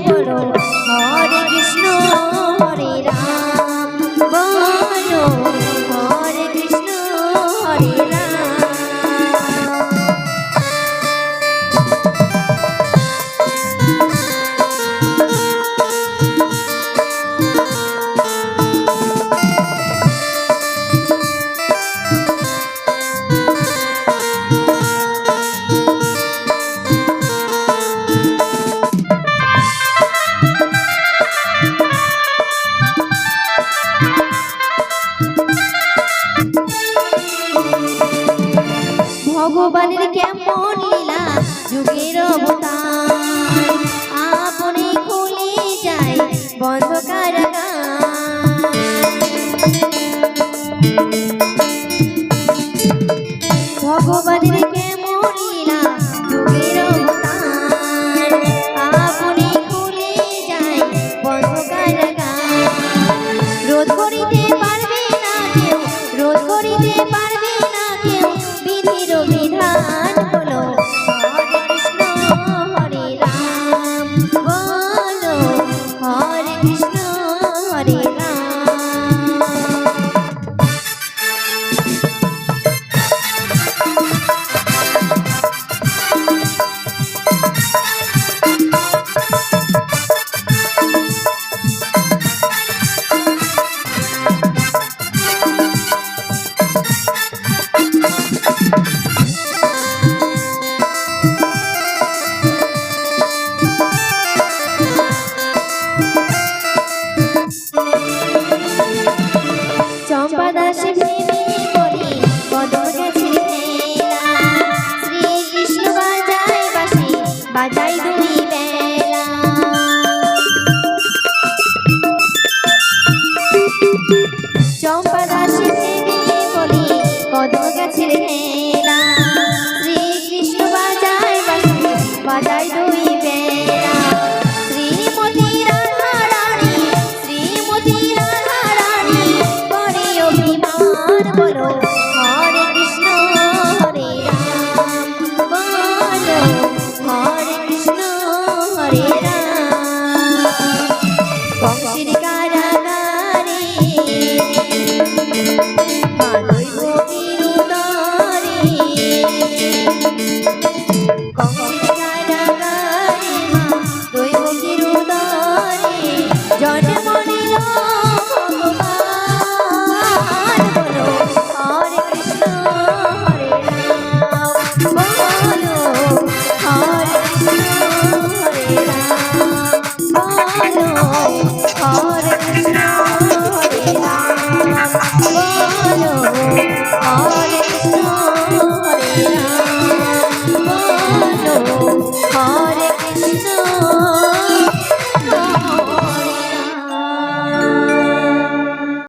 Yeah. জীবনের কেমন লীলা? যুগের অবতার। আপনি খুলে যায় বন্ধ oro.